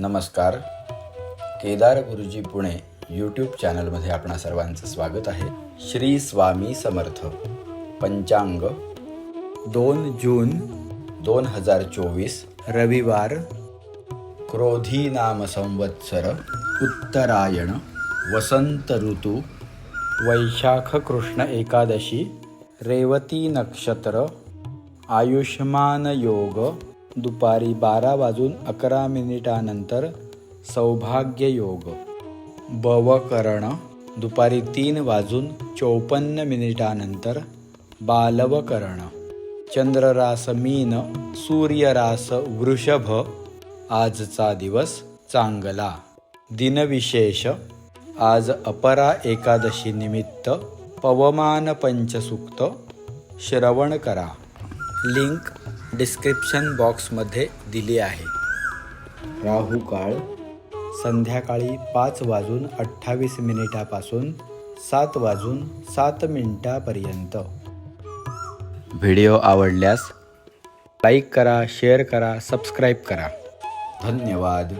नमस्कार. केदार गुरुजी पुणे यूट्यूब चॅनलमध्ये आपणा सर्वांचं स्वागत आहे. श्री स्वामी समर्थ. पंचांग. दोन जून दोन हजार चोवीस रविवार. क्रोधी नाम संवत्सर उत्तरायण वसंत ऋतू वैशाख कृष्ण एकादशी रेवती नक्षत्र आयुष्मान योग दुपारी बारा वाजून अकरा मिनिटानंतर सौभाग्य योग दुपारी तीन वाजून चौपन्न मिनिटानंतर बालवकरण. चंद्ररास मीन सूर्यरास वृषभ. आजचा दिवस चांगला. दिनविशेष. आज अपरा एकादशी निमित्त पवमान पंचसूक्त. श्रवण करा. लिंक डिस्क्रिप्शन बॉक्समध्ये दिली आहे. राहू काळ. संध्याकाळी पाच वाजून अठ्ठावीस मिनिटापासून सात वाजून सात मिनिटापर्यंत. व्हिडिओ आवडल्यास लाईक करा शेअर करा सबस्क्राईब करा. धन्यवाद.